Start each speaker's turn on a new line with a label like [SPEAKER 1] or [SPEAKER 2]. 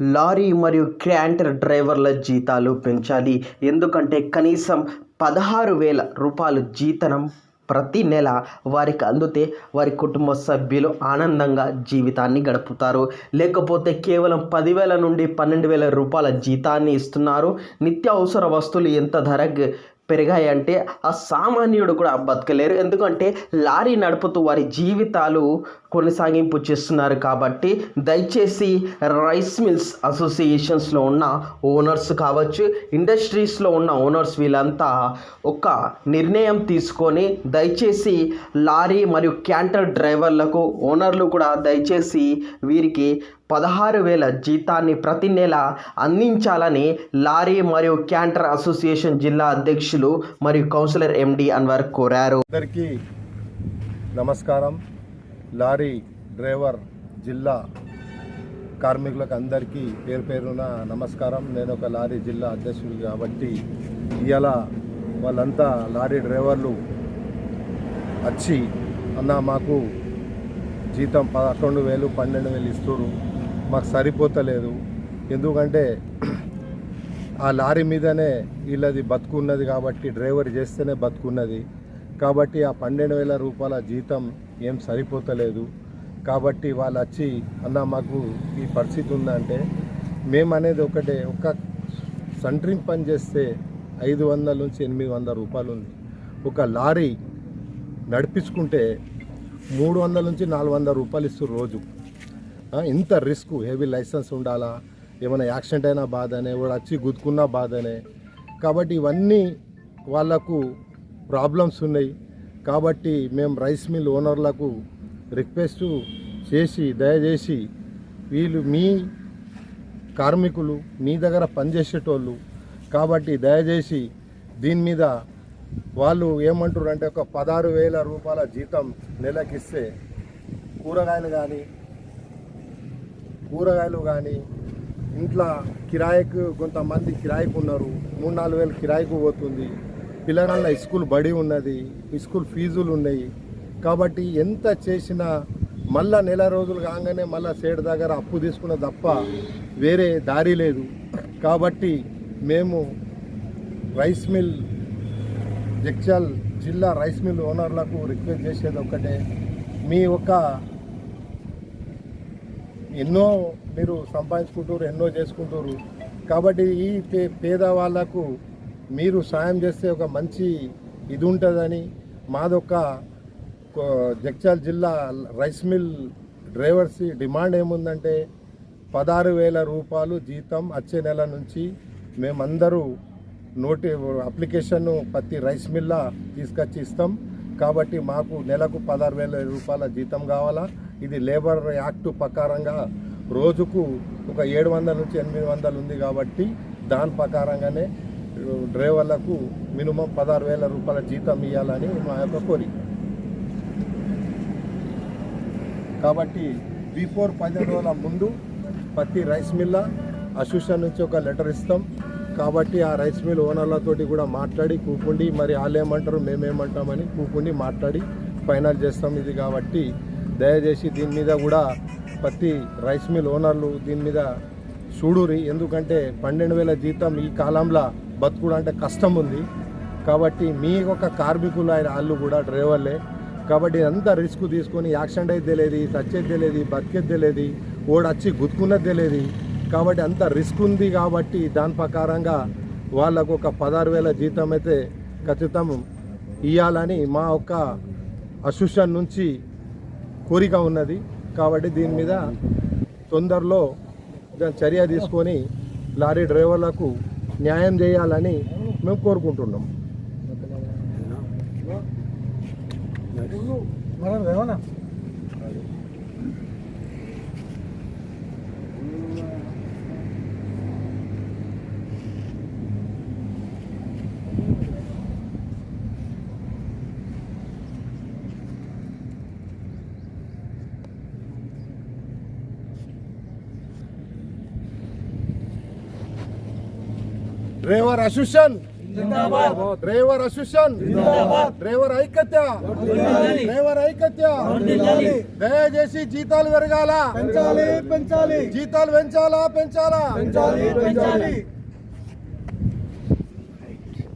[SPEAKER 1] Lorry మరియు cantor డ్రైవర్ల జీతాలు పెంచాలి. ఎందుకంటే కనీసం పదహారు వేల రూపాయలు జీతనం ప్రతి నెల వారికి అందితే వారి కుటుంబ సభ్యులు ఆనందంగా జీవితాన్ని గడుపుతారు. లేకపోతే కేవలం పదివేల నుండి పన్నెండు వేల రూపాయల జీతాన్ని ఇస్తున్నారు. నిత్యావసర వస్తువులు ఎంత ధర పెరిగాయంటే ఆ సామాన్యుడు కూడా బతకలేరు. ఎందుకంటే లారీ నడుపుతూ వారి జీవితాలు కొనసాగింపు చేస్తున్నారు కాబట్టి దయచేసి రైస్ మిల్స్ అసోసియేషన్స్లో ఉన్న ఓనర్స్ కావచ్చు ఇండస్ట్రీస్లో ఉన్న ఓనర్స్ వీళ్ళంతా ఒక నిర్ణయం తీసుకొని దయచేసి లారీ మరియు క్యాంటర్ డ్రైవర్లకు ఓనర్లు కూడా దయచేసి వీరికి పదహారు వేల జీతాన్ని ప్రతి నెల అందించాలని లారీ మరియు క్యాంటర్ అసోసియేషన్ జిల్లా అధ్యక్షులు మరియు కౌన్సిలర్ ఎండి అన్వర్ కోరారు.
[SPEAKER 2] అందరికీ నమస్కారం. లారీ డ్రైవర్ జిల్లా కార్మికులకు అందరికీ పేరు పేరున నమస్కారం. నేను ఒక లారీ జిల్లా అధ్యక్షుడు కాబట్టి ఇవాళ వాళ్ళంతా లారీ డ్రైవర్లు వచ్చి అన్న మాకు జీతం పదకొండు వేలు పన్నెండు వేలు ఇస్తున్నారు మాకు సరిపోతలేదు. ఎందుకంటే ఆ లారీ మీదనే వీళ్ళది బతుకున్నది కాబట్టి డ్రైవర్ చేస్తేనే బతుకున్నది. కాబట్టి ఆ పన్నెండు వేల రూపాయల జీతం ఏం సరిపోతలేదు. కాబట్టి వాళ్ళు వచ్చి అన్న మాకు ఈ పరిస్థితి ఉందంటే మేము అనేది ఒకటే ఒక సంట్రింగ్ పని చేస్తే ఐదు వందల నుంచి ఎనిమిది వందల రూపాయలు ఉంది. ఒక లారీ నడిపించుకుంటే మూడు వందల నుంచి నాలుగు వందల రూపాయలు ఇస్తారు రోజు. ఇంత రిస్క్ హెవీ లైసెన్స్ ఉండాలా? ఏమైనా యాక్సిడెంట్ అయినా బాధనే వాడు వచ్చి గుద్దుకున్నా బాధనే. కాబట్టి ఇవన్నీ వాళ్ళకు ప్రాబ్లమ్స్ ఉన్నాయి. కాబట్టి మేము రైస్ మిల్ ఓనర్లకు రిక్వెస్ట్ చేసి దయచేసి వీళ్ళు మీ కార్మికులు మీ దగ్గర పనిచేసేటోళ్ళు కాబట్టి దయచేసి దీని మీద వాళ్ళు ఏమంటారు అంటే ఒక పదహారు వేల రూపాయల జీతం నెలకిస్తే కూరగాయలు కానీ కూరగాయలు కానీ ఇంట్లో కిరాయికి కొంతమంది కిరాయికి ఉన్నారు మూడు నాలుగు వేలు కిరాయికి పోతుంది. పిల్లగాళ్ళ స్కూల్ బడి ఉన్నది స్కూల్ ఫీజులు ఉన్నాయి. కాబట్టి ఎంత చేసినా మళ్ళా నెల రోజులు కాగానే మళ్ళా సేటు దగ్గర అప్పు తీసుకున్న తప్ప వేరే దారి లేదు. కాబట్టి మేము రైస్ మిల్ జగ్జాల్ జిల్లా రైస్ మిల్ ఓనర్లకు రిక్వెస్ట్ చేసేది ఒకటే మీ ఒక ఎన్నో మీరు సంపాదించుకుంటారు ఎన్నో చేసుకుంటారు కాబట్టి ఈ పే పేదవాళ్ళకు మీరు సాయం చేస్తే ఒక మంచి ఇది ఉంటుందని మాదొక కో- జిల్లా రైస్ మిల్ డ్రైవర్స్ డిమాండ్ ఏముందంటే పదహారు వేల రూపాయలు జీతం వచ్చే నెల నుంచి మేమందరూ నోటి అప్లికేషన్ను ప్రతి రైస్ మిల్లా తీసుకొచ్చి ఇస్తాం. కాబట్టి మాకు నెలకు పదహారు వేల రూపాయల జీతం కావాలా. ఇది లేబర్ యాక్ట్ ప్రకారంగా రోజుకు ఒక ఏడు వందల నుంచి ఎనిమిది వందలు ఉంది కాబట్టి దాని ప్రకారంగానే డ్రైవర్లకు మినిమం పదహారు వేల రూపాయల జీతం ఇవ్వాలని మా యొక్క కోరిక. కాబట్టి బిఫోర్ పదిహేను రోజుల ముందు ప్రతి రైస్ మిల్ల అసోసియేషన్ నుంచి ఒక లెటర్ ఇస్తాం. కాబట్టి ఆ రైస్ మిల్ ఓనర్లతోటి కూడా మాట్లాడి కూకుండి మరి వాళ్ళు ఏమంటారు మేమేమంటామని కూకుండి మాట్లాడి ఫైనల్ చేస్తాం ఇది కాబట్టి. దయచేసి దీని మీద కూడా ప్రతి రైస్ మిల్ ఓనర్లు దీని మీద చూడురి ఎందుకంటే పన్నెండు వేల జీతం ఈ కాలంలో బతుకుడు అంటే కష్టం ఉంది కాబట్టి మీ ఒక కార్మికులు ఆయన వాళ్ళు కూడా డ్రైవర్లే. కాబట్టి అంతా రిస్క్ తీసుకొని యాక్సిడెంట్ అయితే తెలియదు చచ్చేది తెలియదు బతికేది తెలియదు ఓడొచ్చి గుద్దుకున్నది తెలియదు కాబట్టి అంత రిస్క్ ఉంది కాబట్టి దాని ప్రకారంగా వాళ్ళకు ఒక పదహారు వేల జీతం అయితే ఖచ్చితం ఇవ్వాలని మా ఒక్క అసోసియేషన్ నుంచి కోరిక ఉన్నది. కాబట్టి దీని మీద తొందరలో దాని చర్య తీసుకొని లారీ డ్రైవర్లకు న్యాయం చేయాలని మేము కోరుకుంటున్నాం. Driver association driver association driver ఐక్యత. డ్రైవర్ ఐక్యత. దయచేసి జీతాలు పెరగాల?
[SPEAKER 3] పెంచాలి పెంచాలి.
[SPEAKER 2] జీతాలు పెంచాలా పెంచాలా?
[SPEAKER 3] పెంచాలి పెంచాలి.